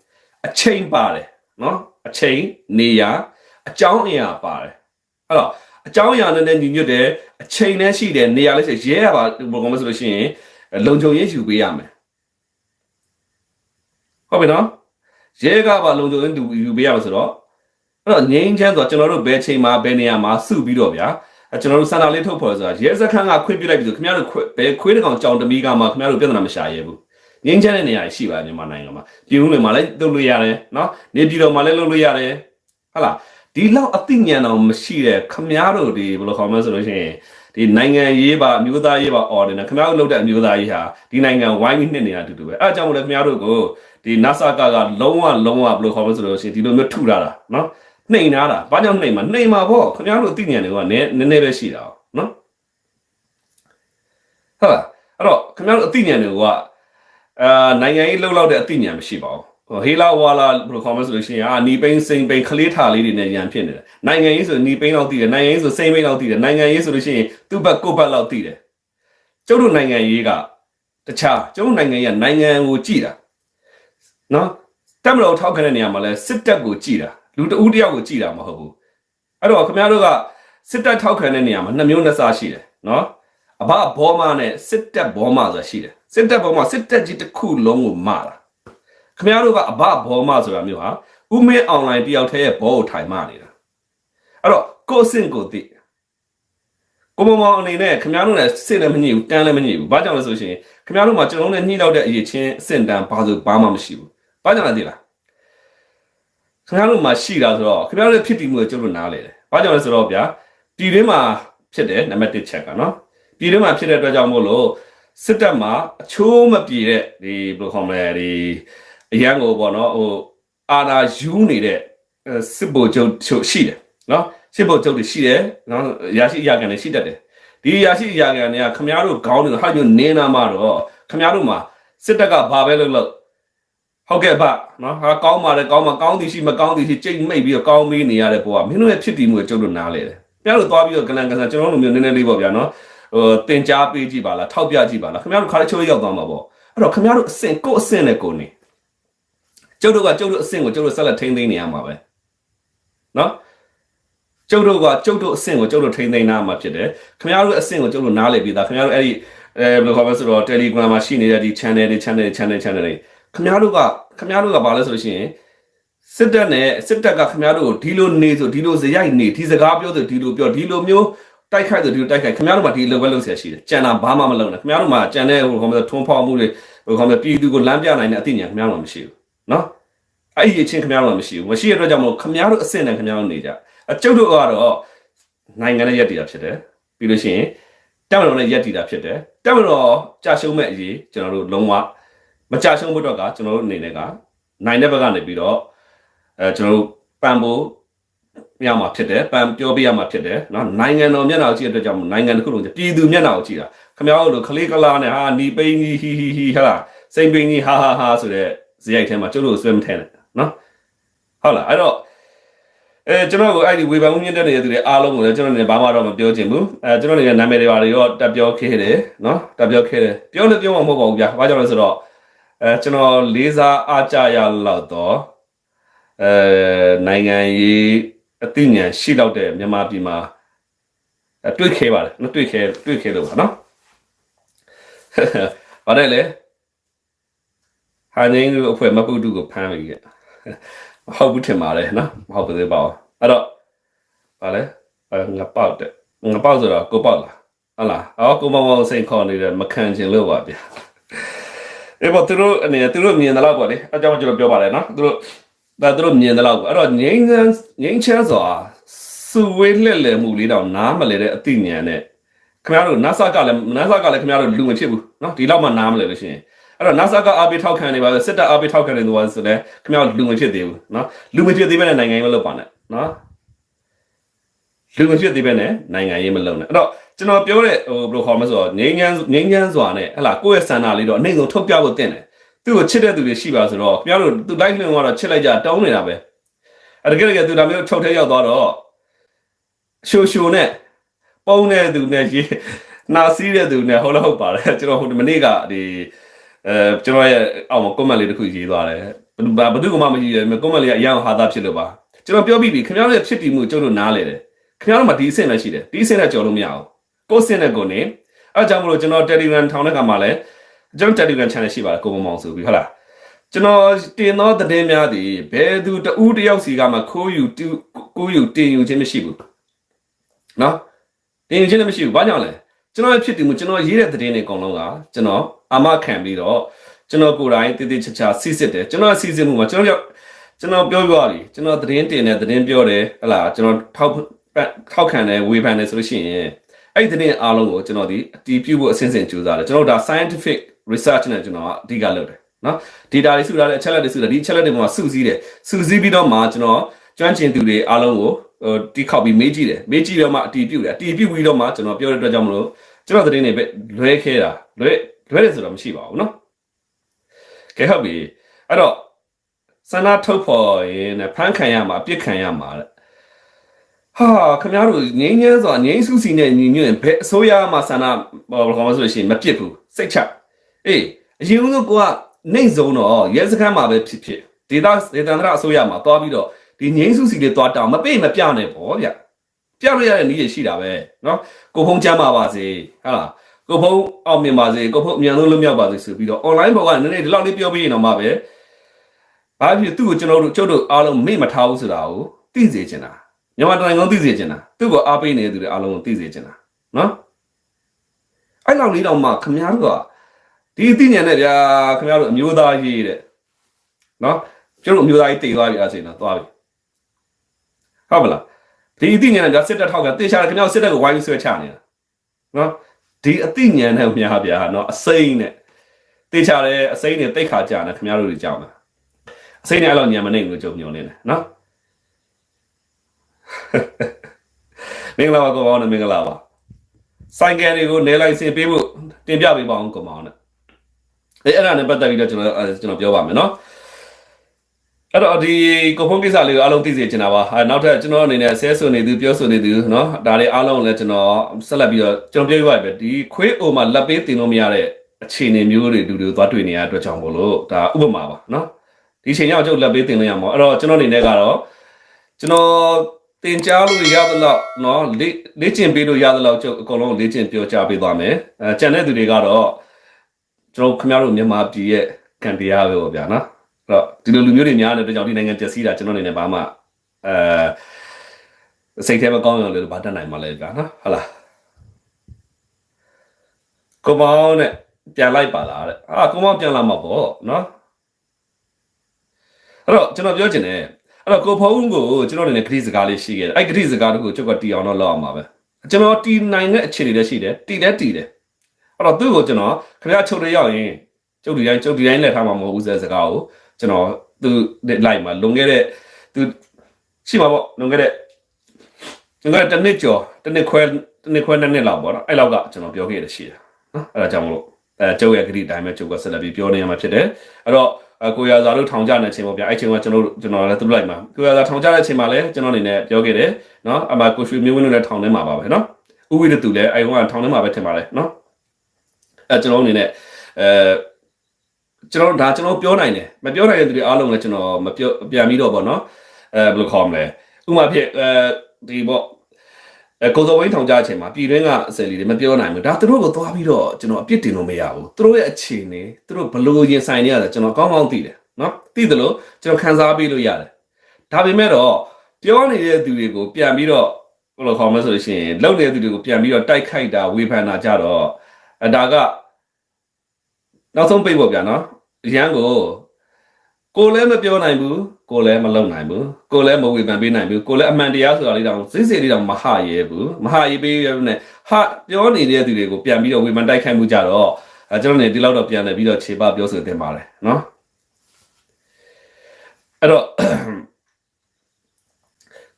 အချိန်ပါတယ်နော်အချိန်နေရာအကြောင်းအရာပါတယ်အဲ့တော့အကြောင်းအရာနဲ့ညီညွတ်တယ်အချိန်နဲ့ရှိတယ်နေရာလည်းရှိရဲရပါဘယ်လိုမှဆိုလို့ရှိရင်လုံခြုံရေးယူပေးရမယ်ဟုတ်ပြီနော် ရဲကပါလုံခြုံရေးတူယူပေးရမှာဆိုတော့အဲ့တော့ငိမ့်ချမ်းဆိုတော့ကျွန်တော်တို့ဘယ်ချိန်မှာဘယ်နေရာမှာစုပြီးတော့ဗျာအဲကျွန်တော်တို့စန္ဒာလေးထုတ်ဖော်ဆိုတာရဲစခန်းကခွင့်ပြုလိုက်ပြီဆိုခင်ဗျားတို့ဘယ်ခွေးတကောင်ကြောင်တမီကမှခင်ဗျားတို့ပြဿနာမရှာရဲဘူးငိမ့်ချမ်းတဲ့နေရာရှိပါတယ်မြန်မာနိုင်ငံမှာပြည်ဦးလွင်မှာလည်းလုပ်လို့ရတယ်နော်နေပြည်တော်မှာလည်းလုပ်လို့ရတယ်ဟုတ်လားဒီလောက်အသိဉာဏ်တော်မရှိတဲ့ခင်ဗျားတို့ဒီဘယ်လိုခေါ်မလဲဆိုလို့ရှိရင် ဒီနိုင်ငံရေးပါအမျိုးသားရေးပါအော်တယ်နော်ခင်ဗျားတို့လုပ်တဲ့အမျိုးသားရေးဟာဒီနိုင်ငံဝိုင်းပြီးနှစ်နေတာတူတူပဲအဲအကြောင်းမို့လဲခင်ဗျားတို့ကိုဒီ NASA ကကလုံးဝလုံးဝဘယ်လိုခေါ်မလဲဆိုလို့ရှိရင်ဒီလိုမျိုးထုထားတာနော်နှိမ်ထားတာဘာကြောင့်နှိမ်မှာနှိမ်မှာပေါ့ခင်ဗျားတို့အသိဉာဏ်တွေကနည်းနည်းနည်းပဲရှိတာနော်ဟုတ်လားအဲ့တော့ခင်ဗျားတို့အသိဉာဏ်တွေကအာနိုင်ငံရေးလှုပ်လောက်တဲ့အသိဉာဏ်မရှိပါဘူး ဟေးလာဝါလာဘယ်လိုခေါ်မလဲဆိုလို့ရှိရင်အာနီပိန်းစိန်ပိန်းခလေးထားလေးတွေနဲ့ရန်ဖြစ်နေတယ်နိုင်ငံရေးဆိုနီပိန်းလောက်တည်တယ်နိုင်ငံရေးဆိုစိန်ပိန်းလောက်တည်တယ်နိုင်ငံရေးဆိုလို့ရှိရင်သူ့ဘက်ကိုယ့်ဘက်လောက်တည်တယ်ကျုပ်တို့နိုင်ငံရေးကတခြားကျုပ်တို့နိုင်ငံရေးကနိုင်ငံကိုကြည်တာနော်တက်မတော်ထောက်ခံတဲ့နေရာမှာလဲစစ်တပ်ကိုကြည်တာလူတဦးတယောက်ကိုကြည်တာမဟုတ်ဘူးအဲ့တော့ခင်ဗျားတို့ကစစ်တပ်ထောက်ခံတဲ့နေရာမှာနှစ်မျိုးနှစ်စားရှိတယ်နော်အဘဘောမနဲ့စစ်တပ်ဘောမဆိုတာရှိတယ်စစ်တပ်ဘောမစစ်တပ်ကြီးတစ်ခုလုံးကိုမတာ ခင်ဗျားတို့ကအဘဘောမဆိုတာမျိုးဟာဥမင်းအွန်လိုင်းတယောက်တည်းရဲ့ဘောကိုထိုင်မနေတာအဲ့တော့ကိုယ်စင်ကိုသိကိုမမောင်အနေနဲ့ခင်ဗျားတို့လည်းစစ်လည်းမညစ်ဘူးတန်းလည်းမညစ်ဘူးဘာကြောင့်လဲဆိုရှင်ခင်ဗျားတို့မှာကျွန်တော်တို့နဲ့ညှိတော့တဲ့အရေးချင်းအဆင့်တန်းဘာလို့ဘာမှမရှိဘူးဘာကြောင့်လဲသိလားခင်ဗျားတို့မှာရှိတာဆိုတော့ခင်ဗျားတို့ဖြစ်တည်မှုကိုကျုပ်တို့နားလေတယ်ဘာကြောင့်လဲဆိုတော့ဗျာပြည်တွင်းမှာဖြစ်တယ်နံပါတ်1ချက်ကနော်ပြည်တွင်းမှာဖြစ်တဲ့အတွက်ကြောင့်မို့လို့စစ်တပ်မှာအချိုးမပြေတဲ့ဒီဘယ်လိုခေါ်မလဲဒီ အရန်ကိုပေါ့နော်ဟိုအာနာယူနေတဲ့စစ်ဗိုလ်ချုပ်ချုပ်ရှိတယ်နော်စစ်ဗိုလ်ချုပ်တွေရှိတယ်နော်ရရှိအရာခံတွေရှိတတ်တယ်ဒီရရှိအရာခံတွေကခမားတို့ခေါင်းတွေဟာမျိုးနင်းနာမှတော့ခမားတို့မှာစစ်တပ်ကဘာပဲလုပ်လို့ဟဟုတ်ကဲ့ဗျနော်ဟာကောင်းပါတယ်ကောင်းမှာကောင်းသည်ရှိမကောင်းသည်ရှိကြိတ်မိတ်ပြီးတော့ကောင်းမေးနေရတဲ့ဘဝမင်းတို့ရဲ့ဖြစ်တည်မှုကိုကျုပ်တို့နားလေတယ်ခင်ဗျားတို့သွားပြီးတော့ကလန်ကန်ဆန်ကျွန်တော်တို့မျိုးနည်းနည်းလေးပေါ့ဗျာနော်ဟိုတင် जा ပေးကြည့်ပါလားထောက်ပြကြည့်ပါလားခင်ဗျားတို့ခါလေးချိုးရောက်သွားမှာပေါ့အဲ့တော့ခင်ဗျားတို့အဆင့်ကိုယ့်အဆင့်နဲ့ကိုယ်နေ ကျုပ်တို့ကကျုပ်တို့အဆင့်ကိုကျုပ်တို့ဆက်လက်ထိန်းသိမ်းနေရမှာပဲနော်ကျုပ်တို့ကကျုပ်တို့အဆင့်ကိုကျုပ်တို့ထိန်းသိမ်းနာမှာဖြစ်တယ်ခင်ဗျားတို့အဆင့်ကိုကျုပ်တို့နားလေပြီးသားခင်ဗျားတို့အဲ့ဒီအဲဘယ်လိုခေါ်မလဲဆိုတော့ Telegram မှာရှိနေတဲ့ဒီ channel တွေ channel တွေ channel channel တွေခင်ဗျားတို့ကခင်ဗျားတို့ကဘာလဲဆိုလို့ရှိရင်စစ်တပ်နဲ့စစ်တပ်ကခင်ဗျားတို့ကိုဒီလိုနေဆိုဒီလိုဇရိုက်နေဒီစကားပြောဆိုဒီလိုပြောဒီလိုမျိုးတိုက်ခိုက်ဆိုဒီလိုတိုက်ခိုက်ခင်ဗျားတို့မှဒီလိုပဲလုပ်เสียရှိတယ်ကြံတာဘာမှမလုပ်နဲ့ခင်ဗျားတို့မှကြံတဲ့ဟိုခေါ်မလဲထွန်းဖောက်မှုတွေဟိုခေါ်မလဲပြည်သူကိုလမ်းပြနိုင်တဲ့အသိဉာဏ်ခင်ဗျားတို့မှမရှိဘူး နော်အဲ့ဒီအချင်းခင်ဗျားတို့မှမရှိဘူးမရှိတဲ့အတွက်ကြောင့်မလို့ခင်ဗျားတို့အစ်စ်နဲ့ခင်ဗျားတို့နေကြအကျုပ်တို့ကတော့နိုင်ငံနဲ့ရက်တည်တာဖြစ်တယ်ပြီးလို့ရှိရင်တက်မတော်နဲ့ရက်တည်တာဖြစ်တယ်တက်မတော်ကြာရှုံးမဲ့အရေးကျွန်တော်တို့လုံးဝမကြာရှုံးဖို့တော့ကကျွန်တော်တို့အနေနဲ့ကနိုင်တဲ့ဘက်ကနေပြီးတော့အဲကျွန်တော်တို့ပန်ဖို့ရမှာဖြစ်တယ်ပန်ပြောပြရမှာဖြစ်တယ်เนาะနိုင်ငံတော်မျက်နှာကိုကြည့်တဲ့အတွက်ကြောင့်နိုင်ငံတစ်ခုလုံးပြည်သူမျက်နှာကိုကြည့်တာခင်ဗျားတို့လိုခလေးကလာနဲ့ဟာနီပိန်ကြီးဟီဟီဟီဟာလားစိန်ပိန်ကြီးဟာဟာဟာဆိုတဲ့ ဇယိုက်ထဲမှာကျုပ်တို့ဆွဲမထဲနဲ့နော်ဟုတ်လားအဲ့တော့အဲကျွန်တော်ကအဲ့ဒီဝေဖန်မှုမြင့်တက်နေတဲ့သူတွေအားလုံးကိုလည်းကျွန်တော်လည်းဘာမှတော့မပြောချင်ဘူးအဲကျွန်တော်လည်းနာမည်တွေပါတွေရောတက်ပြောခဲ့တယ်နော်တက်ပြောခဲ့တယ်ပြောလည်းပြောမှမဟုတ်ပါဘူးဗျာဘာကြောင့်လဲဆိုတော့အဲကျွန်တော်လေးစားအားကြရလောက်တော့အဲနိုင်ငံရေးအသိဉာဏ်ရှိလောက်တဲ့မြန်မာပြည်မှာတွေ့ခဲ့ပါတယ်နော်တွေ့ခဲ့တွေ့ခဲ့လို့ပါနော်ဘာလဲလဲ ဟာနေလူအဖွဲ့မပုတုကိုဖမ်းပြီခဲ့မဟုတ်ဘူးထင်ပါတယ်နော်မဟုတ်ပါသေးပါဘူးအဲ့တော့ဗာလဲအဲငါပေါက်တဲ့ငါပေါက်ဆိုတော့ကိုပေါက်လားဟုတ်လားအော်ကိုမောင်မောင်စိန်ခေါ်နေတယ်မခံချင်လို့ပါဗျာအေးပေါ့သူတို့အနေနဲ့သူတို့မြင်တယ်လို့ပေါ့လေအကြောင်းကျွန်တော်ပြောပါတယ်နော်သူတို့ဒါသူတို့မြင်တယ်လို့ပေါ့အဲ့တော့ငိမ့်ငန်းငိမ့်ချဲစွာစုဝေးလှည့်လည်မှုလေးတော့နားမလဲတဲ့အသိဉာဏ်နဲ့ခင်ဗျားတို့ NASA ကလည်း NASA ကလည်းခင်ဗျားတို့လူမဖြစ်ဘူးနော်ဒီလောက်မှနားမလဲလို့ရှိရင် အဲ့တော့ NASA ကအားပေးထောက်ခံနေပါဆိုစစ်တပ်အားပေးထောက်ခံနေလို့ဆိုလဲခင်ဗျားတို့လူမဖြစ်သေးဘူးနော်လူမဖြစ်သေးဘဲနဲ့နိုင်ငံရေးမလုပ်ပါနဲ့နော်လူမဖြစ်သေးဘဲနဲ့နိုင်ငံရေးမလုပ်နဲ့အဲ့တော့ကျွန်တော်ပြောတဲ့ဟိုဘယ်လိုခေါ်မလဲဆိုတော့ငိမ့်ငန်းငိမ့်ငန်းစွာနဲ့ဟလာကိုယ့်ရဲ့စန္ဒာလေးတော့အနိုင်ဆုံးထုတ်ပြဖို့တင်တယ်သူ့ကိုချစ်တဲ့သူတွေရှိပါဆိုတော့ခင်ဗျားတို့သူ like လင်းကတော့ချစ်လိုက်ကြတောင်းနေတာပဲအဲ့ဒါကြတဲ့သူဒါမျိုးထုတ်ထဲရောက်သွားတော့ရှိုရှိုနဲ့ပုံတဲ့သူနဲ့ရေနာစီးတဲ့သူနဲ့ဟုတ်လားဟုတ်ပါတယ်ကျွန်တော်ဟိုမနေ့ကဒီ အဲကျွန်တော်ရဲ့အောက်မှာ comment လေးတစ်ခုရေးသွားတယ်ဘယ်သူဘယ်သူကမှမကြည့်ရဘူး comment လေးကအရန်ဟာသားဖြစ်လို့ပါကျွန်တော်ပြောပြီးပြီခင်ဗျားတို့ရဲ့ဖြစ်တည်မှုကျုပ်တို့နားလေတယ်ခင်ဗျားတို့မှဒီအဆင့်နဲ့ရှိတယ်ဒီအဆင့်နဲ့ကြော်လို့မရဘူးကိုယ်အဆင့်နဲ့ကိုနေအဲကြောင့်မလို့ကျွန်တော် Telegram ထောင်တဲ့ကမှာလဲကျွန်တော် Telegram channel ရှိပါတယ်ကိုမမောင်ဆိုပြီးဟုတ်လားကျွန်တော်တင်သောသတင်းများသည်ဘယ်သူတဦးတယောက်စီကမှခိုးယူတူကိုယူတင်ယူခြင်းမရှိဘူးနော်တင်ယူခြင်းလည်းမရှိဘူးဘာကြောင့်လဲ ကျွန်တော်ရဲ့ဖြစ်တည်မှုကျွန်တော်ရေးတဲ့သတင်းတွေအကုန်လုံးကကျွန်တော်အာမခံပြီးတော့ကျွန်တော်ကိုယ်တိုင်တည်တည်ချာချာစီစစ်တယ်ကျွန်တော်စီစစ်မှုမှာကျွန်တော်ရောက်ကျွန်တော်ပြောပြရည်ကျွန်တော်သတင်းတင်တယ်သတင်းပြောတယ်ဟလာကျွန်တော်ထောက်ထောက်ခံတယ်ဝေဖန်တယ်ဆိုလို့ရှိရင်အဲ့ဒီသတင်းအားလုံးကိုကျွန်တော်ဒီအတီးပြုဖို့အစဉ်စဉ်ကြိုးစားတယ်ကျွန်တော်ဒါ scientific research နဲ့ကျွန်တော်အဓိကလုပ်တယ်နော် data တွေစုထားတဲ့အချက်လက်တွေစုထားဒီအချက်လက်တွေမှာစုစည်းတယ်စုစည်းပြီးတော့မှကျွန်တော်ကျွမ်းကျင်သူတွေအားလုံးကို ဟိုတီးခောက်ပြီးမေးကြည့်တယ်မေးကြည့်တော့မှအတီးပြုတယ်အတီးပြုပြီးတော့မှကျွန်တော်ပြောတဲ့အတွက်ကြောင့်မလို့ကျွန်တော်သတင်းတွေပဲလွဲခဲတာလွဲလွဲတယ်ဆိုတော့မရှိပါဘူးနော်ကဲဟုတ်ပြီအဲ့တော့စန္ဒထုတ်ဖို့ရင်ဖန်ခံရမှာအပြစ်ခံရမှာတဲ့ဟာခင်ဗျားတို့ငိမ့်ငင်းစွာငိမ့်စုစီနဲ့ညီညွတ်ရင်ဘယ်အစိုးရမှဆန္ဒဘာလို့ခေါ်မဆိုလို့ရှိရင်မပြစ်ဘူးစိတ်ချအေးအရင်ဆုံးကိုကနေဆုံးတော့ရဲစခန်းမှာပဲဖြစ်ဖြစ်ဒေတာဒေတာန္တရအစိုးရမှာသွားပြီးတော့ ဒီငိမ့်စုစီလေးသွားတောင်းမပေးမပြနဲ့ပေါ့ဗျပြလို့ရတဲ့နည်းရရှိတာပဲเนาะကိုဖုံးချမ်းပါပါစေဟုတ်လားကိုဖုံးအောင်မြင်ပါစေကိုဖုံးအမြန်ဆုံးလွတ်မြောက်ပါစေဆိုပြီးတော့ online ပေါ်ကနည်းနည်းဒီလောက်လေးပြောပြီးရင်တော့မှပဲဘာဖြစ်သူ့ကိုကျွန်တော်တို့ကျုပ်တို့အားလုံးမေ့မထားဘူးဆိုတာကိုသိစေချင်တာမြန်မာတိုင်းကုန်းသိစေချင်တာသူ့ကိုအားပေးနေတဲ့သူတွေအားလုံးကိုသိစေချင်တာနော်အဲ့လောက်လေးတော့မှခမများတို့ကဒီအသိဉာဏ်နဲ့ဗျာခမများတို့အမျိုးသားရေးတဲ့နော်ကျွန်တော်အမျိုးသားရေးတည်သွားပြီအားစိန်တော့သွားပြီ ဟုတ်ပါလားဒီအသိဉာဏ်နဲ့ဗျာစစ်တပ်ထောက်ကတေချာခမများစစ်တပ်ကိုဝိုင်းပြီးဆွဲချနေတာနော်ဒီအသိဉာဏ်နဲ့များဗျာနော်အစိမ့်နဲ့တေချာတယ်အစိမ့်နဲ့တိတ်ခါကြာနေခမများတို့တွေကြောက်တာအစိမ့်နဲ့အဲ့လိုညံမနေလို့ကြုံညုံနေတယ်နော်မင်္ဂလာပါကောင်းနဲ့မင်္ဂလာပါဆိုင်ကယ်တွေကိုနေလိုက်စင်ပေးဖို့တင်ပြပေးပါအောင်ကောင်းနဲ့အဲအဲ့ဒါနဲ့ပတ်သက်ပြီးတော့ကျွန်တော်ကျွန်တော်ပြောပါမယ်နော် အဲ့တော့ဒီကိုဖုန်းကိစ္စလေးကိုအားလုံးသိစေချင်တာပါ။အဲနောက်ထပ်ကျွန်တော်အနေနဲ့ဆဲဆိုနေသူပြောဆိုနေသူနော်ဒါတွေအားလုံးလည်းကျွန်တော်ဆက်လက်ပြီးတော့ကျွန်တော်ပြောပြရပဲဒီခွေးအိုမှာလက်ပေးတင်လို့မရတဲ့အခြေအနေမျိုးတွေတူတူသွားတွေ့နေရတဲ့အတွက်ကြောင့်မို့လို့ဒါဥပမာပါနော်။ဒီအချိန်ရောက်ကျုပ်လက်ပေးတင်လို့ရမှာ။အဲ့တော့ကျွန်တော်အနေနဲ့ကတော့ကျွန်တော်တင်ကြားလို့ရသလောက်နော်လေ့ကျင့်ပေးလို့ရသလောက်ကျုပ်အကုန်လုံးလေ့ကျင့်ပြောကြားပေးသွားမယ်။အဲကျန်တဲ့သူတွေကတော့ကျွန်တော်ခင်ဗျားတို့မြန်မာပြည်ရဲ့ကံတရားပဲပေါ့ဗျာနော်။ တော့ဒီလိုလူမျိုးတွေများတဲ့အတွက်ကြောင့်ဒီနိုင်ငံပျက်စီးတာကျွန်တော်အနေနဲ့ဘာမှအဲစိတ်ထဲမကောင်းရလို့ဘာတတ်နိုင်မှလဲကြာနော်ဟုတ်လားကိုမောင်နဲ့ပြန်လိုက်ပါလားတဲ့အာကိုမောင်ပြန်လာမှာပေါ့နော်အဲ့တော့ကျွန်တော်ပြောချင်တယ်အဲ့တော့ကိုဖုံးကိုကျွန်တော်အနေနဲ့ခရီးစကားလေးရှိခဲ့တယ်အဲ့ခရီးစကားတခုကျုပ်ကတီအောင်တော့လောက်အောင်ပါပဲကျွန်တော်တီနိုင်တဲ့အခြေအနေလည်းရှိတယ်တီလည်းတီတယ်အဲ့တော့သူ့ကိုကျွန်တော်ခင်ဗျားချုပ်ရရောက်ရင်ကျုပ်ဒီတိုင်းကျုပ်ဒီတိုင်းလက်ထားမှာမဟုတ်ဘူးစကားကို ကျွန်တော်သူလိုက်မှာလွန်ခဲ့တဲ့သူရှိမှာပေါ့လွန်ခဲ့တဲ့ကျွန်တော်တစ်နှစ်ကျော်တစ်နှစ်ခွဲတစ်နှစ်ခွဲနှစ်နှစ်လောက်ပေါ့နော်အဲ့လောက်ကကျွန်တော်ပြောခဲ့ရရှိတယ်နော်အဲ့ဒါကြောင့်မလို့အဲကျုပ်ရဲ့ဂရိတိုင်းပဲကျုပ်ကဆက်လက်ပြီးပြောနေရမှာဖြစ်တယ်အဲ့တော့ကိုရသာတို့ထောင်ကြတဲ့အချိန်ပေါ့ဗျာအဲ့ချိန်ကကျွန်တော်ကျွန်တော်လည်းသူလိုက်မှာကိုရသာထောင်ကြတဲ့အချိန်မှာလည်းကျွန်တော်အနေနဲ့ပြောခဲ့တယ်နော်အမကိုရွှေမျိုးဝင်းတို့လည်းထောင်ထဲမှာပါပဲနော်ဥဝိဒတူလည်းအဲ့ကောင်ကထောင်ထဲမှာပဲထင်ပါတယ်နော်အဲကျွန်တော်အနေနဲ့အဲ ကျွန်တော်ဒါကျွန်တော်ပြောနိုင်တယ်မပြောနိုင်တဲ့သူတွေအားလုံးလည်းကျွန်တော်မပြောပြန်ပြီးတော့ဗောနော်အဲဘယ်လိုခေါ်မလဲဥမာဖြစ်အဲဒီဗောအဲကိုစောဝင်းထောင်ကြအချိန်မှာပြည်တွင်းကအစယ်လေးတွေမပြောနိုင်ဘူးဒါသူတို့ကိုသွားပြီးတော့ကျွန်တော်အပြစ်တင်လို့မရဘူးသူတို့ရဲ့အခြေအနေသူတို့ဘယ်လိုရင်ဆိုင်နေရလဲကျွန်တော်ကောင်းကောင်းသိတယ်နော်သိတယ်လို့ကျွန်တော်ခံစားပေးလို့ရတယ်ဒါပေမဲ့တော့ပြောနေတဲ့သူတွေကိုပြန်ပြီးတော့ဘယ်လိုခေါ်မလဲဆိုလို့ရှိရင်လုံနေတဲ့သူတွေကိုပြန်ပြီးတော့တိုက်ခိုက်တာဝေဖန်တာကြတော့အဲဒါကနောက်ဆုံးပိတ်ပေါ့ဗျာနော် ရန်ကိုကိုလည်းမပြောနိုင်ဘူးကိုလည်းမလုံနိုင်ဘူးကိုလည်းမဝေဖန်ပေးနိုင်ဘူးကိုလည်းအမှန်တရားဆိုတာလေးတောင်စိစိလေးတောင်မဟရဲဘူးမဟရေးပေးရနဲ့ဟာပြောနေတဲ့သူတွေကိုပြန်ပြီးတော့ဝေဖန်တိုက်ခိုက်မှုကြတော့အဲကျွန်တော်နေဒီလောက်တော့ပြန်တယ်ပြီးတော့ခြေပပြောဆိုတင်ပါတယ်နော်အဲ့တော့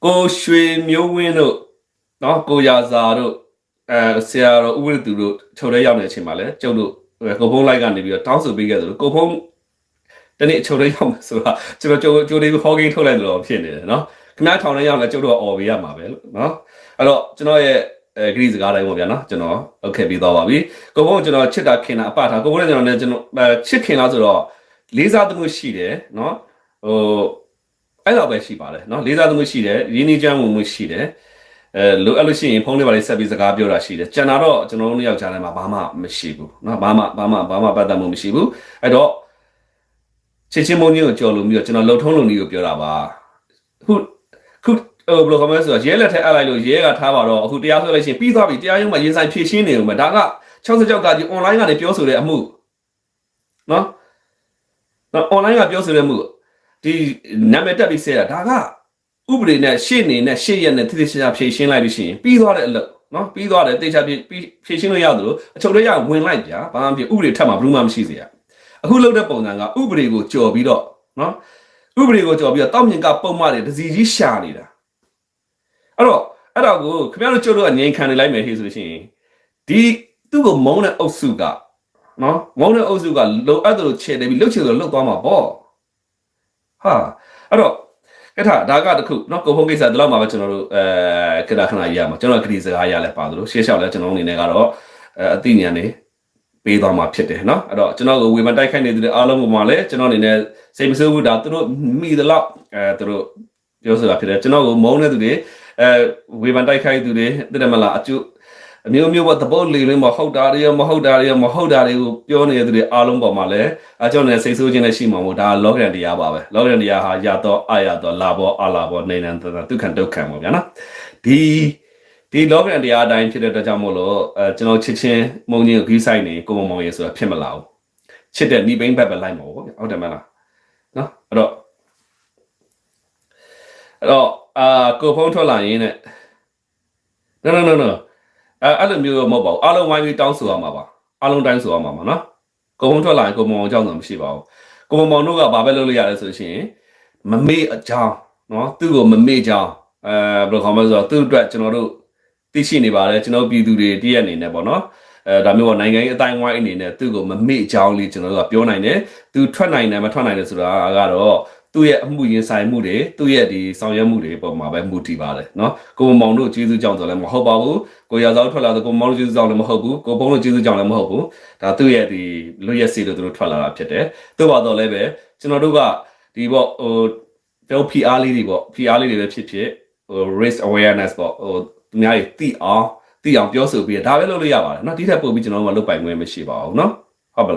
ကိုရွှေမျိုးဝင်းတို့နော်ကိုရာစာတို့အဲဆရာတော်ဥပဒေသူတို့ချုပ်ထဲရောက်နေတဲ့အချိန်မှာလဲကျုပ်တို့ ကိုဖုံးလိုက်ကနေပြီးတော့တောင်းဆိုပေးခဲ့သလိုကိုဖုံးတနေ့အချုပ်ထဲရောက်မှာဆိုတာကျွန်တော်ကြိုကြိုလေးဟောဂိမ်းထုတ်လိုက်လို့ဖြစ်နေတယ်နော်ခင်ဗျားထောင်ထဲရောက်လဲကျုပ်တို့ကអော်ပေးရမှာပဲလို့နော်အဲ့တော့ကျွန်တော်ရဲ့အဲဂရိစကားတိုင်းပေါ့ဗျာနော်ကျွန်တော်ဟုတ်ခဲ့ပြီးသွားပါပြီကိုဖုံးကျွန်တော်ချစ်တာခင်တာအပထားကိုဖုံးနဲ့ကျွန်တော်နဲ့ကျွန်တော်ချစ်ခင်လားဆိုတော့လေးစားသမှုရှိတယ်နော်ဟိုအဲ့လိုပဲရှိပါတယ်နော်လေးစားသမှုရှိတယ်ရင်းနှီးချမ်းမှုရှိတယ် အဲလိုအဲ့လို့ရှိရင်ဖုန်းလေးပါလေးဆက်ပြီးစကားပြောတာရှိတယ်ကျန်တာတော့ကျွန်တော်တို့နှစ်ယောက်ကြားထဲမှာဘာမှမရှိဘူးเนาะဘာမှဘာမှဘာမှပတ်သက်မှုမရှိဘူးအဲ့တော့ချစ်ချင်းမုန်းကြီးကိုကြော်လို့ပြီးတော့ကျွန်တော်လှုပ်ထုံးလုံကြီးကိုပြောတာပါခုခုဟိုဘယ်လိုခေါ်မလဲဆိုတော့ရဲလက်ထက်အပ်လိုက်လို့ရဲကထားပါတော့အခုတရားဆွဲလိုက်ရှင်ပြီးသွားပြီတရားရုံးမှာရင်ဆိုင်ဖြည့်ရှင်းနေဦးမယ်ဒါက66ကကြီး online ကနေပြောဆိုတဲ့အမှုเนาะနော် online ကပြောဆိုတဲ့အမှုဒီနာမည်တက်ပြီးဆဲတာဒါက ဥပဒေနဲ့ရှေ့နေနဲ့ရှေ့ရက်နဲ့တိတိကျကျဖြည့်ရှင်းလိုက်လို့ရှိရင်ပြီးသွားတဲ့အလုပ်နော်ပြီးသွားတယ်တေချာဖြည့်ဖြည့်ရှင်းလို့ရတယ်လို့အချုပ်လေးရဝင်လိုက်ပြဘာမှမဖြစ်ဥပဒေထက်မှာဘူးမှမရှိစေရအခုလုပ်တဲ့ပုံစံကဥပဒေကိုကြော်ပြီးတော့နော်ဥပဒေကိုကြော်ပြီးတော့တောက်မြင်ကပုံမှန်တွေဒစီကြီးရှာနေတာအဲ့တော့အဲ့တော့ကိုခင်ဗျားတို့ကျုပ်တို့ကငြိမ်ခံနေလိုက်မယ်ဟေ့ဆိုလို့ရှိရင်ဒီသူ့ကိုမုန်းတဲ့အုပ်စုကနော်မုန်းတဲ့အုပ်စုကလိုအပ်တယ်လို့ခြေတယ်ပြီးလှုပ်ချင်လို့လှုပ်သွားမှာပေါ့ဟာအဲ့တော့ ကဲထားဒါကတခုနော်ကိုဖုန်းကိစ္စဒီလောက်မှာပဲကျွန်တော်တို့အဲခဏခဏရရမှာကျွန်တော်ကတိစကားရလဲပါသလိုရှေ့လျှောက်လဲကျွန်တော်အနေနဲ့ကတော့အဲအသိဉာဏ်နေပေးသွားမှာဖြစ်တယ်နော်အဲ့တော့ကျွန်တော်ကိုဝေမတိုက်ခိုက်နေတဲ့အားလုံးကမှလည်းကျွန်တော်အနေနဲ့စိတ်မဆိုးဘူးဒါသူတို့မိသလောက်အဲသူတို့ပြောဆိုတာဖြစ်တယ်ကျွန်တော်ကိုမုန်းတဲ့သူတွေအဲဝေဖန်တိုက်ခိုက်သူတွေတိတယ်မလားအကျိုး အမျိုးမျိုးပေါ့သဘောလေလင်းမဟုတ်တာတွေရောမဟုတ်တာတွေရောမဟုတ်တာတွေကိုပြောနေတဲ့သူတွေအားလုံးပေါ်မှာလည်းအကြောင်းနဲ့စိတ်ဆိုးခြင်းနဲ့ရှိမှာမို့ဒါလောကရန်တရားပါပဲလောကရန်တရားဟာရတော့အာရတော့လာဘောအလာဘောနေနံတဒုက္ခဒုက္ခပေါ့ဗျာနော်ဒီဒီလောကရန်တရားအတိုင်းဖြစ်တဲ့အတွက်ကြောင့်မို့လို့အဲကျွန်တော်ချစ်ချင်းမုံချင်းကိုဂိဆိုင်နေကိုမမောင်ရေဆိုတာဖြစ်မလာဘူးချစ်တဲ့နိဘိန်းဘက်ပဲလိုက်မှာပေါ့ဗျာဟုတ်တယ်မလားနော်အဲ့တော့အဲ့တော့အာကိုဖုံးထွက်လာရင်နဲ့ no no no no အဲအဲ့လိုမျိုးမဟုတ်ပါဘူးအားလုံးဝိုင်းပြီးတောင်းဆိုရမှာပါအားလုံးတိုင်းဆိုရမှာပါနော်ကိုဖုံးထွက်လာရင်ကိုမောင်အကြောင်းတော့မရှိပါဘူးကိုမောင်တို့ကဘာပဲလုပ်လို့ရလဲဆိုရှင်မမေ့အကြောင်းနော်သူ့ကိုမမေ့ကြောင်းအဲဘယ်လိုခေါ်မလဲဆိုတော့သူ့အတွက်ကျွန်တော်တို့သိရှိနေပါတယ်ကျွန်တော်ပြည်သူတွေတည့်ရအနေနဲ့ပေါ့နော်အဲဒါမျိုးပေါ့နိုင်ငံရေးအတိုင်းဝိုင်းအနေနဲ့သူ့ကိုမမေ့ကြောင်းလေးကျွန်တော်တို့ကပြောနိုင်တယ်သူထွက်နိုင်တယ်မထွက်နိုင်တယ်ဆိုတာကတော့ သူ့ရဲ့အမှုရင်ဆိုင်မှုတွေသူ့ရဲ့ဒီဆောင်ရွက်မှုတွေပုံမှာပဲမူတည်ပါတယ်နော်ကိုမောင်တို့ကျေးဇူးကြောင့်ဆိုလည်းမဟုတ်ပါဘူးကိုရသောထွက်လာတဲ့ကိုမောင်တို့ကျေးဇူးကြောင့်လည်းမဟုတ်ဘူးကိုဘုံတို့ကျေးဇူးကြောင့်လည်းမဟုတ်ဘူးဒါသူ့ရဲ့ဒီလူရက်စီလို့သူတို့ထွက်လာတာဖြစ်တယ်သို့ပါတော့လည်းပဲကျွန်တော်တို့ကဒီပေါ့ဟိုတော့ PR လေးတွေပေါ့ PR လေးတွေပဲဖြစ်ဖြစ်ဟို risk awareness ပေါ့ဟိုသူများတွေသိအောင်သိအောင်ပြောဆိုပြီးဒါပဲလုပ်လို့ရပါတယ်နော်ဒီထက်ပိုပြီးကျွန်တော်တို့ကလုပ်ပိုင်ခွင့်မရှိပါဘူးနော်